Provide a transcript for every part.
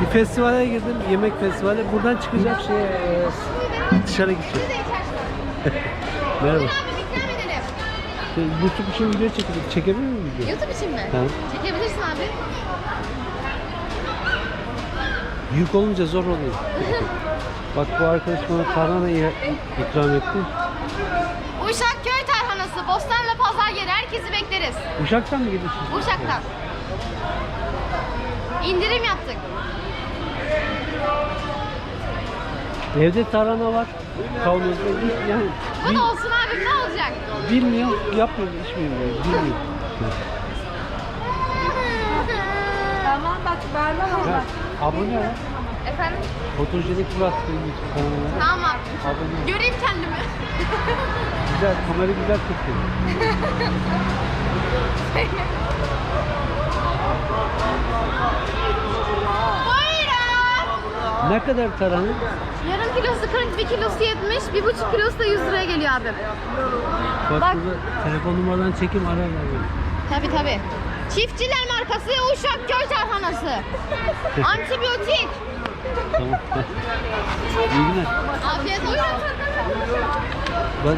Bir festivale girdim, yemek festivali. Buradan çıkacak şey dışarı gideceğim. Merhaba. Şey, YouTube için video çekecek. Çekebilir miyim video? YouTube için mi? Tamam. Çekebilirsin abi. Yük olunca zor oluyor. Bak bu arkadaş bana tarhana ye- ikram etti. Uşak köy tarhanası, Bostanlı pazar yeri. Herkesi bekleriz. Uşak'tan mı gidiyorsun? Uşak'tan. İndirim yaptık. Evde tarhana var. Kavanozda. Yani Bu da olsun abi ne olacak? bilmiyorum, yapmıyorum, içmiyorum. Yani, bilmiyorum. Tamam bak vermem ama. Ha, abone ol. Efendim? Fotojenik Murat benim YouTube kanalına. Tamam. Abone ol. Göreyim kendimi. Güzel, kamera güzel tutuyor. Ne kadar tarhana? Yarım kilosu 40, bir kilosu 70, bir buçuk kilosu da 100 liraya geliyor abim. Bak, Bak. burada telefon numaradan çekim ararlar beni. Tabi tabi. Çiftçiler markası Uşak köy tarhanası. Antibiyotik. Tamam. İyi günler. Afiyet olsun. Ben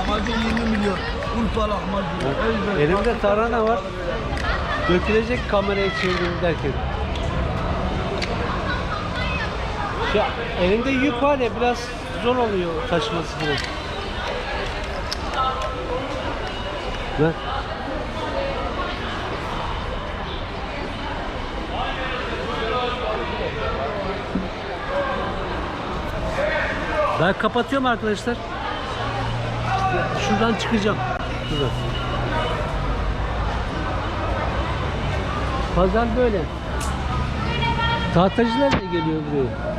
Lahmacun 20 milyon. Urfa lahmacun. elimde tarhana var. Dökülecek kamerayı çevirdim derken. Ya elinde yük var ya biraz zor oluyor taşıması falan. Ver. Ben kapatıyorum arkadaşlar. Şuradan çıkacağım. Şuradan. Pazar böyle. Tahtacılar da geliyor buraya.